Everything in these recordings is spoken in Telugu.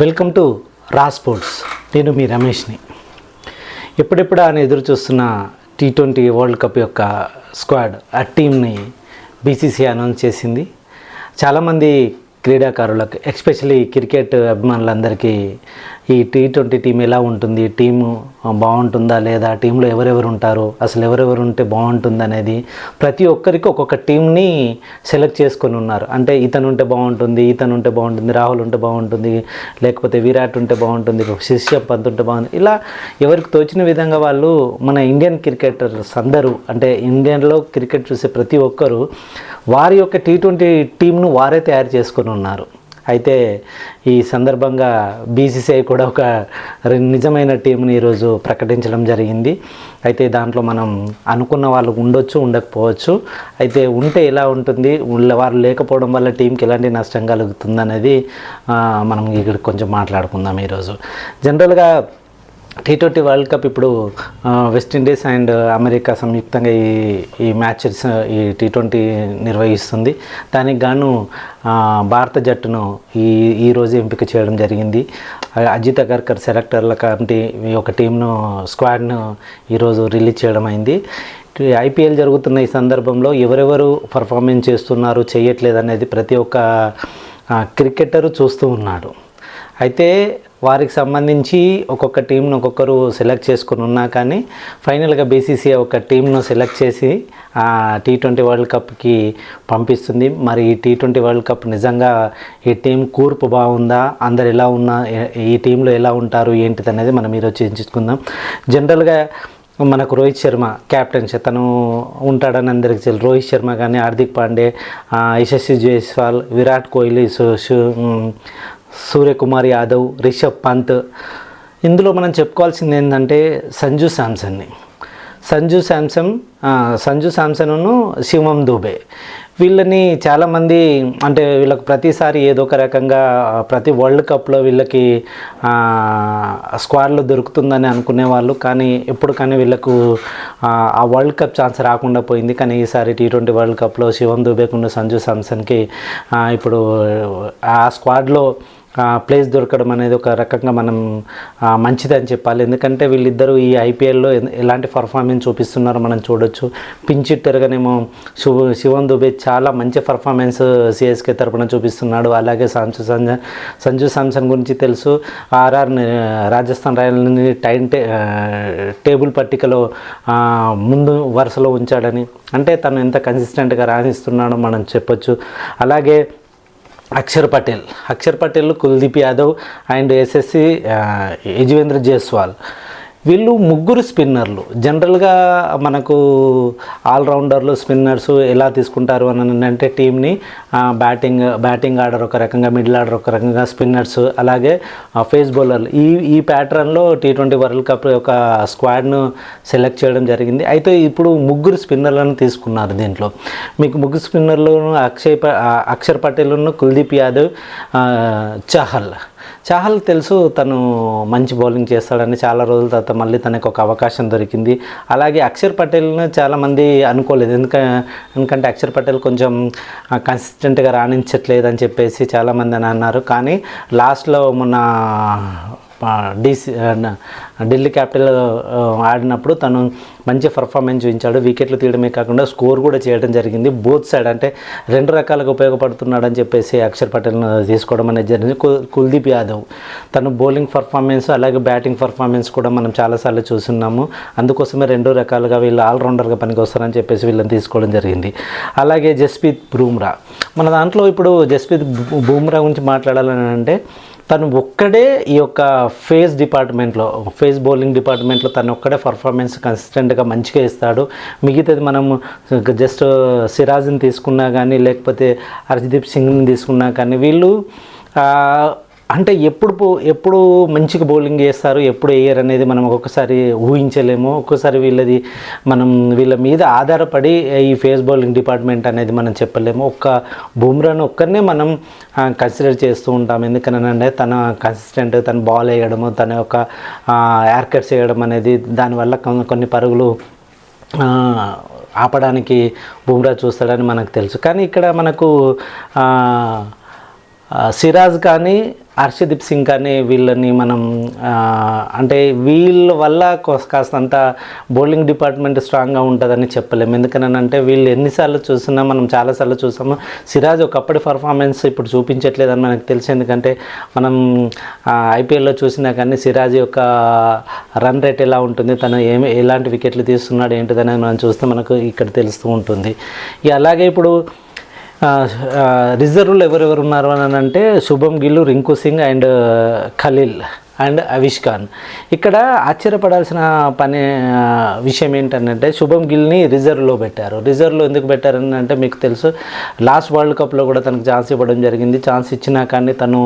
వెల్కమ్ టు రా స్పోర్ట్స్. నేను మీ రమేష్ని. ఎప్పుడెప్పుడు అని ఎదురు చూస్తున్న టీ ట్వంటీ వరల్డ్ కప్ యొక్క స్క్వాడ్ ఆ టీంని బీసీసీ అనౌన్స్ చేసింది. చాలామంది క్రీడాకారులకు ఎస్పెషలీ క్రికెట్ అభిమానులందరికీ ఈ టీ ట్వంటీ టీం ఎలా ఉంటుంది? టీము బాగుంటుందా లేదా? టీంలో ఎవరెవరు ఉంటారు? అసలు ఎవరెవరు ఉంటే బాగుంటుంది అనేది ప్రతి ఒక్కరికి ఒక్కొక్క టీంని సెలెక్ట్ చేసుకొని ఉన్నారు. అంటే ఇతను ఉంటే బాగుంటుంది ఇతను ఉంటే బాగుంటుంది రాహుల్ ఉంటే బాగుంటుంది లేకపోతే విరాట్ ఉంటే బాగుంటుంది శిష్య పంత్ ఉంటే బాగుంటుంది. ఇలా ఎవరికి తోచిన విధంగా వాళ్ళు మన ఇండియన్ క్రికెటర్స్ అందరూ అంటే ఇండియన్లో క్రికెట్ చూసే ప్రతి ఒక్కరూ వారి యొక్క టీ ట్వంటీ టీంను వారే తయారు చేసుకుని ఉన్నారు. అయితే ఈ సందర్భంగా బీసీసీఐ కూడా ఒక నిజమైన టీంని ఈరోజు ప్రకటించడం జరిగింది. అయితే దాంట్లో మనం అనుకున్న వాళ్ళు ఉండొచ్చు ఉండకపోవచ్చు. అయితే ఉంటే ఎలా ఉంటుంది? వారు లేకపోవడం వల్ల టీంకి ఎలాంటి నష్టం కలుగుతుంది అనేది మనం ఇక్కడ కొంచెం మాట్లాడుకుందాం ఈరోజు జనరల్గా టీ ట్వంటీ వరల్డ్ కప్ ఇప్పుడు వెస్టిండీస్ అండ్ అమెరికా సంయుక్తంగా ఈ ఈ మ్యాచెస్ ఈ టీ ట్వంటీ నిర్వహిస్తుంది. దానికి గాను భారత జట్టును ఈ ఈరోజు ఎంపిక చేయడం జరిగింది. అజిత్ అగర్కర్ సెలెక్టర్ల కమిటీ ఈ టీంను స్క్వాడ్ను ఈరోజు రిలీజ్ చేయడం అయింది. ఐపీఎల్ జరుగుతున్న ఈ సందర్భంలో ఎవరెవరు పర్ఫార్మెన్స్ చేస్తున్నారు చేయట్లేదు అనేది ప్రతి ఒక్క క్రికెటరు చూస్తూ ఉన్నాడు అయితే వారికి సంబంధించి ఒక్కొక్క టీంను ఒక్కొక్కరు సెలెక్ట్ చేసుకుని ఉన్నా కానీ ఫైనల్గా బీసీసీఐ ఒక టీంను సెలెక్ట్ చేసి టీ ట్వంటీ వరల్డ్ కప్కి పంపిస్తుంది. మరి ఈ టీ ట్వంటీ వరల్డ్ కప్ నిజంగా ఈ టీం కూర్పు బాగుందా? అందరు ఎలా ఉన్నా ఈ టీంలో ఎలా ఉంటారు ఏంటిది అనేది మనం ఈరోజు చర్చించుకుందాం జనరల్గా మనకు రోహిత్ శర్మ కెప్టెన్ తను ఉంటాడని అందరికి తెలుసు. రోహిత్ శర్మ కానీ హార్దిక్ పాండే యశస్వి జైస్వాల్ విరాట్ కోహ్లీ సు- సూర్యకుమార్ యాదవ్ రిషబ్ పంత్. ఇందులో మనం చెప్పుకోవాల్సింది ఏంటంటే సంజు శాంసన్ని. సంజు శాంసన్ సంజు శాంసన్ను శివం దూబే. వీళ్ళని చాలామంది అంటే వీళ్ళకి ప్రతిసారి ఏదో ఒక రకంగా ప్రతి వరల్డ్ కప్లో వీళ్ళకి స్క్వాడ్లో దొరుకుతుందని అనుకునేవాళ్ళు. కానీ ఎప్పుడు కానీ వీళ్ళకు ఆ, వరల్డ్ కప్ ఛాన్స్ రాకుండా పోయింది. కానీ ఈసారి టీ ట్వంటీ వరల్డ్ కప్లో శివం దూబేకున్న సంజు శాంసన్కి ఇప్పుడు ఆ స్క్వాడ్లో ప్లేస్ దొరకడం అనేది ఒక రకంగా మనం మంచిదని చెప్పాలి. ఎందుకంటే వీళ్ళిద్దరూ ఈ ఐపీఎల్లో ఎలాంటి పర్ఫార్మెన్స్ చూపిస్తున్నారో మనం చూడొచ్చు. పించిట్టరుగానేమో శివ శివన్ దుబే చాలా మంచి పర్ఫార్మెన్స్ సిఎస్కే తరపున చూపిస్తున్నాడు. అలాగే సంజు సంజ సంజు సామ్సన్ గురించి తెలుసు. ఆర్ఆర్ రాజస్థాన్ రాయల్ని టైం టే టేబుల్ పట్టికలో ముందు వరుసలో ఉంచాడని. అంటే తను ఎంత కన్సిస్టెంట్గా రాణిస్తున్నాడో మనం చెప్పొచ్చు. అలాగే Akshar Patel. Akshar Patel Kuldeep Yadav and SSC Yuzvendra Jaiswal. వీళ్ళు ముగ్గురు స్పిన్నర్లు. జనరల్గా మనకు ఆల్రౌండర్లు స్పిన్నర్స్ ఎలా తీసుకుంటారు అని అంటే టీంని బ్యాటింగ్ బ్యాటింగ్ ఆర్డర్ ఒక రకంగా మిడిల్ ఆర్డర్ ఒక రకంగా స్పిన్నర్స్ అలాగే ఫేస్ బౌలర్లు. ఈ ఈ ప్యాటర్న్లో టీ ట్వంటీ వరల్డ్ కప్ యొక్క స్క్వాడ్ను సెలెక్ట్ చేయడం జరిగింది. అయితే ఇప్పుడు ముగ్గురు స్పిన్నర్లను తీసుకున్నారు దీంట్లో. మీకు ముగ్గురు స్పిన్నర్లు అక్షయ్ అక్షర్ పటేల్ను కుల్దీప్ యాదవ్ చహల్. చాహల్ తెలుసు తను మంచి బౌలింగ్ చేస్తాడని చాలా రోజుల తర్వాత మళ్ళీ తనకు ఒక అవకాశం దొరికింది. అలాగే అక్షర్ పటేల్ను చాలామంది అనుకోలేదు. ఎందుక ఎందుకంటే అక్షర్ పటేల్ కొంచెం కన్సిస్టెంట్గా రాణించట్లేదు అని చెప్పేసి చాలామంది అని అన్నారు. కానీ లాస్ట్లో మొన్న డీసీ ఢిల్లీ క్యాపిటల్ ఆడినప్పుడు తను మంచి పర్ఫార్మెన్స్ చూపించాడు. వికెట్లు తీయడమే కాకుండా స్కోర్ కూడా చేయడం జరిగింది. బోత్ సైడ్ అంటే రెండు రకాలుగా ఉపయోగపడుతున్నాడని చెప్పేసి అక్షర్ పటేల్ తీసుకోవడం అనేది జరిగింది. కు- కుల్దీప్ యాదవ్ తను బౌలింగ్ పర్ఫార్మెన్స్ అలాగే బ్యాటింగ్ పర్ఫార్మెన్స్ కూడా మనం చాలాసార్లు చూస్తున్నాము. అందుకోసమే రెండు రకాలుగా వీళ్ళు ఆల్రౌండర్గా పనికి వస్తారని చెప్పేసి వీళ్ళని తీసుకోవడం జరిగింది. అలాగే జస్ప్రీత్ బూమ్రా. మన దాంట్లో ఇప్పుడు జస్ప్రీత్ బూమ్రా గురించి మాట్లాడాలని అంటే తను ఒక్కడే ఈ యొక్క ఫేస్ డిపార్ట్మెంట్లో ఫేస్ బౌలింగ్ డిపార్ట్మెంట్లో తను ఒక్కడే పర్ఫార్మెన్స్ కన్సిస్టెంట్గా మంచిగా ఇస్తాడు. మిగతాది మనం జస్ట్ సిరాజ్ని తీసుకున్నా కానీ లేకపోతే హర్షదీప్ సింగ్ని తీసుకున్నా కానీ వీళ్ళు అంటే ఎప్పుడు ఎప్పుడు మంచిగా బౌలింగ్ చేస్తారు ఎప్పుడు వేయరు అనేది మనం ఒక్కొక్కసారి ఊహించలేము. ఒక్కొక్కసారి వీళ్ళది మనం వీళ్ళ మీద ఆధారపడి ఈ ఫేస్ బౌలింగ్ డిపార్ట్మెంట్ అనేది మనం చెప్పలేము. ఒక్క బుమ్రాను ఒక్కరినే మనం కన్సిడర్ చేస్తూ ఉంటాం. ఎందుకనంటే తన కన్సిస్టెంట్ తన బాల్ వేయడము తన యొక్క యార్కట్స్ వేయడం అనేది దానివల్ల కొన్ని కొన్ని పరుగులు ఆపడానికి బుమ్రా చూస్తాడని మనకు తెలుసు. కానీ ఇక్కడ మనకు సిరాజ్ కానీ హర్షదీప్ సింగ్ కానీ వీళ్ళని మనం అంటే వీళ్ళ వల్ల కాస్తంత బౌలింగ్ డిపార్ట్మెంట్ స్ట్రాంగ్గా ఉంటుందని చెప్పలేము ఎందుకనంటే వీళ్ళు ఎన్నిసార్లు చూసినా మనం చాలాసార్లు చూసాము. సిరాజ్ ఒకప్పటి పర్ఫార్మెన్స్ ఇప్పుడు చూపించట్లేదని మనకు తెలుసు. ఎందుకంటే మనం ఐపీఎల్లో చూసినా కానీ సిరాజ్ యొక్క రన్ రేట్ ఎలా ఉంటుంది తను ఏమి ఎలాంటి వికెట్లు తీస్తున్నాడు ఏంటిదనేది మనం చూస్తే మనకు ఇక్కడ తెలుస్తూ ఉంటుంది. అలాగే ఇప్పుడు రిజర్వ్లో ఎవరెవరు ఉన్నారు అని అంటే శుభం గిల్లు రింకు సింగ్ అండ్ ఖలీల్. అండ్ అవిష్ ఖాన్. ఇక్కడ ఆశ్చర్యపడాల్సిన పని విషయం ఏంటంటే శుభం గిల్ని రిజర్వ్లో పెట్టారు. రిజర్వ్లో ఎందుకు పెట్టారని అంటే మీకు తెలుసు లాస్ట్ వరల్డ్ కప్లో కూడా తనకు ఛాన్స్ ఇవ్వడం జరిగింది. ఛాన్స్ ఇచ్చినా కానీ తను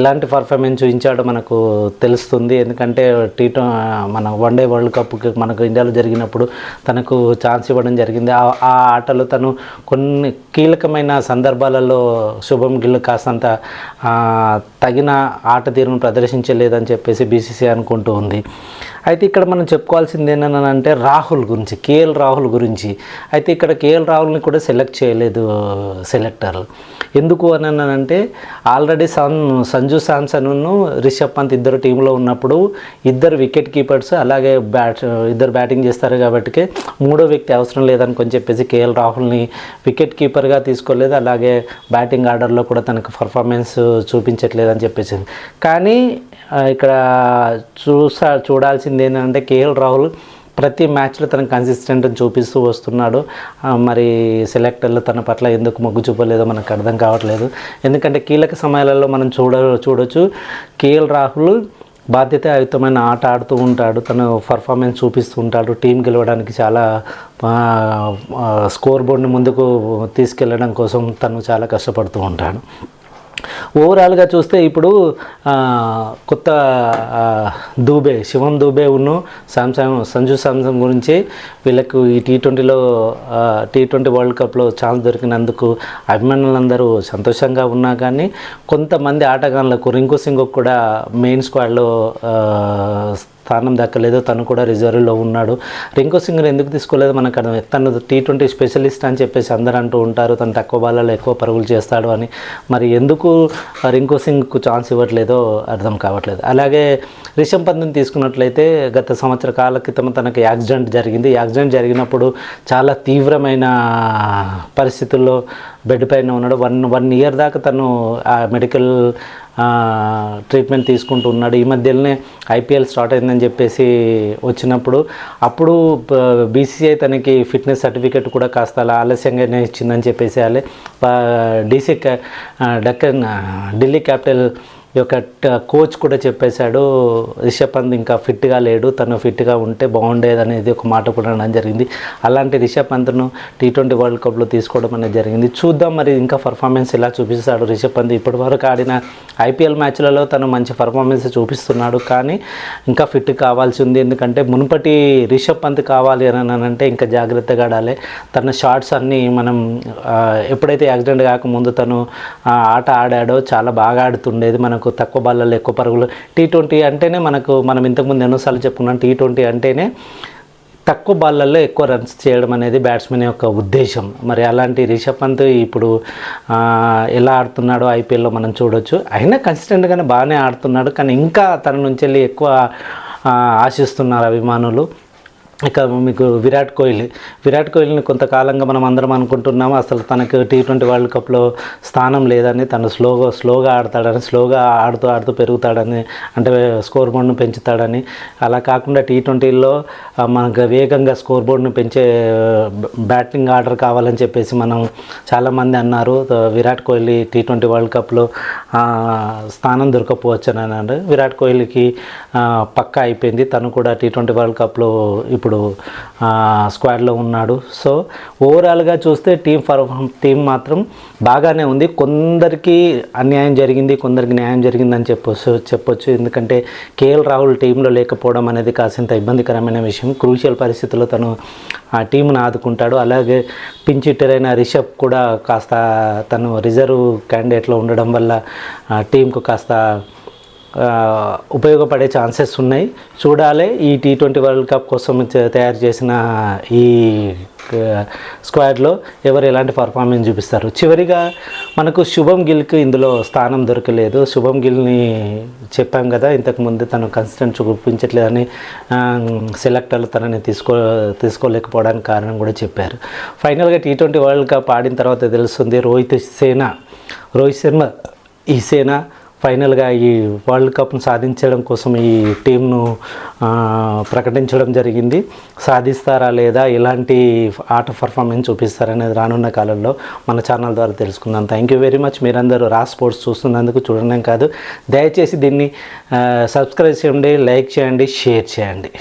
ఎలాంటి పర్ఫార్మెన్స్ చూపించాడో మనకు తెలుస్తుంది. ఎందుకంటే టీ మన వన్ డే వరల్డ్ కప్కి మనకు ఇండియాలో జరిగినప్పుడు తనకు ఛాన్స్ ఇవ్వడం జరిగింది. ఆ ఆ ఆటలో తను కొన్ని కీలకమైన సందర్భాలలో శుభం గిల్ కాస్తంత తగిన ఆట తీరును ప్రదర్శించలేదని చెప్పేసి బీసీసీ అనుకుంటూ ఉంది. అయితే ఇక్కడ మనం చెప్పుకోవాల్సింది ఏంటంటే రాహుల్ గురించి కేఎల్ రాహుల్ గురించి. అయితే ఇక్కడ కేఎల్ రాహుల్ని కూడా సెలెక్ట్ చేయలేదు సెలెక్టర్లు ఎందుకు అని అంటే ఆల్రెడీ సన్ సంజు శాంసన్ను రిషబ్ పంత్ ఇద్దరు టీంలో ఉన్నప్పుడు ఇద్దరు వికెట్ కీపర్స్ అలాగే బ్యాట్ ఇద్దరు బ్యాటింగ్ చేస్తారు కాబట్టి మూడో వ్యక్తి అవసరం లేదనుకొని చెప్పేసి కేఎల్ రాహుల్ని వికెట్ కీపర్గా తీసుకోలేదు అలాగే బ్యాటింగ్ ఆర్డర్లో కూడా తనకు పర్ఫార్మెన్స్ చూపించట్లేదని చెప్పేసి కానీ ఇక్కడ చూసా చూడాల్సింది ఏంటంటే కేఎల్ రాహుల్ ప్రతి మ్యాచ్లో తన కన్సిస్టెంట్ చూపిస్తూ వస్తున్నాడు. మరి సెలెక్టర్లు తన పట్ల ఎందుకు మొగ్గు చూపలేదో మనకు అర్థం కావట్లేదు. ఎందుకంటే కీలక సమయాలలో మనం చూడ చూడొచ్చు కేఎల్ రాహుల్ బాధ్యతాయుతమైన ఆట ఆడుతూ ఉంటాడు. తను పర్ఫార్మెన్స్ చూపిస్తూ ఉంటాడు. టీం గెలవడానికి చాలా స్కోర్ బోర్డ్ని ముందుకు తీసుకెళ్ళడం కోసం తను చాలా కష్టపడుతూ ఉంటాడు. ఓవరాల్గా చూస్తే ఇప్పుడు కొత్త దూబే శివం దూబే ఉన్ను శాంసంగ్ సంజు శాంసంగ్ గురించి వీళ్ళకు ఈ టీ ట్వంటీలో టీ ట్వంటీ వరల్డ్ కప్లో ఛాన్స్ దొరికినందుకు అభిమానులందరూ సంతోషంగా ఉన్నా కానీ కొంతమంది ఆటగాళ్ళకు రింకు సింగ్ కూడా మెయిన్ స్క్వాడ్లో స్థానం దక్కలేదు తను కూడా రిజర్వ్లో ఉన్నాడు. రింకు సింగ్ని ఎందుకు తీసుకోలేదు మనకు అర్థం తను టీ ట్వంటీ స్పెషలిస్ట్ అని చెప్పేసి అందరూ అంటూ ఉంటారు. తను తక్కువ బాలలో ఎక్కువ పరుగులు చేస్తాడు అని. మరి ఎందుకు రింకు సింగ్కు ఛాన్స్ ఇవ్వట్లేదో అర్థం కావట్లేదు. అలాగే రిషబ్ పంత్ని తీసుకున్నట్లయితే గత సంవత్సర కాల క్రితం తనకు యాక్సిడెంట్ జరిగింది. యాక్సిడెంట్ జరిగినప్పుడు చాలా తీవ్రమైన పరిస్థితుల్లో బెడ్ పైన ఉన్నాడు. వన్ వన్ ఇయర్ దాకా తను ఆ మెడికల్ ట్రీట్మెంట్ తీసుకుంటూ ఉన్నాడు. ఈ మధ్యలోనే ఐపీఎల్ స్టార్ట్ అయిందని చెప్పేసి వచ్చినప్పుడు అప్పుడు బీసీఐ తనకి ఫిట్నెస్ సర్టిఫికేట్ కూడా కాస్త అలా ఆలస్యంగానే ఇచ్చిందని చెప్పేసి అలే డీసీ డక్కన్ ఢిల్లీ క్యాపిటల్ యొక్క కోచ్ కూడా చెప్పేశాడు రిషబ్ పంత్ ఇంకా ఫిట్గా లేడు తను ఫిట్గా ఉంటే బాగుండేది అనేది ఒక మాట కూడా అనడం జరిగింది. అలాంటి రిషబ్ పంత్ను టీ ట్వంటీ వరల్డ్ కప్లో తీసుకోవడం అనేది జరిగింది. చూద్దాం మరి ఇంకా పర్ఫార్మెన్స్ ఎలా చూపిస్తాడు రిషబ్ పంత్ ఇప్పటి వరకు ఆడిన ఐపీఎల్ మ్యాచ్లలో తను మంచి పర్ఫార్మెన్స్ చూపిస్తున్నాడు కానీ ఇంకా ఫిట్ కావాల్సి ఉంది. ఎందుకంటే మునుపటి రిషబ్ పంత్ కావాలి అని అంటే ఇంకా జాగ్రత్తగా ఆడాలి. తన షార్ట్స్ అన్నీ మనం ఎప్పుడైతే యాక్సిడెంట్ కాకముందు తను ఆట ఆడాడో చాలా బాగా ఆడుతుండేది. మనం మనకు తక్కువ బాళ్ళలో ఎక్కువ పరుగులు. టీ ట్వంటీ అంటేనే మనకు మనం ఇంతకుముందు ఎన్నోసార్లు చెప్పుకున్నాం టీ ట్వంటీ అంటేనే తక్కువ బాళ్ళల్లో ఎక్కువ రన్స్ చేయడం అనేది బ్యాట్స్మెన్ యొక్క ఉద్దేశం. మరి అలాంటి రిషబ్ పంత్ ఇప్పుడు ఎలా ఆడుతున్నాడో ఐపీఎల్లో మనం చూడొచ్చు. అయినా కన్సిస్టెంట్గానే బాగానే ఆడుతున్నాడు కానీ ఇంకా తన నుంచి వెళ్ళి ఎక్కువ ఆశిస్తున్నారు అభిమానులు. ఇక మీకు విరాట్ కోహ్లీ. విరాట్ కోహ్లీని కొంతకాలంగా మనం అందరం అనుకుంటున్నాము అసలు తనకు టీ ట్వంటీ వరల్డ్ కప్లో స్థానం లేదని తను స్లోగా స్లోగా ఆడతాడని స్లోగా ఆడుతూ ఆడుతూ పెరుగుతాడని అంటే స్కోర్ బోర్డును పెంచుతాడని. అలా కాకుండా టీ ట్వంటీలో మనకు వేగంగా స్కోర్ బోర్డును పెంచే బ్యాటింగ్ ఆర్డర్ కావాలని చెప్పేసి మనం చాలామంది అన్నారు. Virat Kohli T twenty world కప్లో స్థానం దొరకపోవచ్చు అని అన్నారు విరాట్ కోహ్లీకి పక్కా అయిపోయింది. తను కూడా టీ ట్వంటీ వరల్డ్ కప్లో ఇప్పుడు ఇప్పుడు స్క్వాడ్లో ఉన్నాడు. సో ఓవరాల్గా చూస్తే టీం పర్ఫార్మ్ టీం మాత్రం బాగానే ఉంది. కొందరికి అన్యాయం జరిగింది కొందరికి న్యాయం జరిగిందని చెప్పొచ్చు చెప్పొచ్చు. ఎందుకంటే కేఎల్ రాహుల్ టీంలో లేకపోవడం అనేది కాసింత ఇబ్బందికరమైన విషయం. క్రూషియల్ పరిస్థితుల్లో తను ఆ టీంను ఆదుకుంటాడు. అలాగే పించ్ అయిన రిషబ్ కూడా కాస్త తను రిజర్వ్ క్యాండిడేట్లో ఉండడం వల్ల టీంకు కాస్త ఉపయోగపడే ఛాన్సెస్ ఉన్నాయి. చూడాలి ఈ టీ ట్వంటీ వరల్డ్ కప్ కోసం తయారు చేసిన ఈ స్క్వాడ్లో ఎవరు ఎలాంటి పర్ఫార్మెన్స్ చూపిస్తారు. చివరిగా మనకు శుభం గిల్కి ఇందులో స్థానం దొరకలేదు. శుభం గిల్ని చెప్పాం కదా ఇంతకుముందు తను కన్సిస్టెంట్ చూపించట్లేదని సెలెక్టర్లు తనని తీసుకో తీసుకోలేకపోవడానికి కారణం కూడా చెప్పారు. ఫైనల్గా టీ ట్వంటీ వరల్డ్ కప్ ఆడిన తర్వాత తెలుస్తుంది రోహిత్ సేన రోహిత్ శర్మ ఈ సేన ఫైనల్గా ఈ వరల్డ్ కప్ను సాధించడం కోసం ఈ టీంను ప్రకటించడం జరిగింది. సాధిస్తారా లేదా ఎలాంటి ఆట పర్ఫార్మెన్స్ చూపిస్తారనేది రానున్న కాలంలో మన ఛానల్ ద్వారా తెలుసుకుందాం. థ్యాంక్ యూ వెరీ మచ్ మీరందరూ రా స్పోర్ట్స్ చూస్తున్నందుకు చూడడం కాదు. దయచేసి దీన్ని సబ్స్క్రైబ్ చేయండి లైక్ చేయండి షేర్ చేయండి.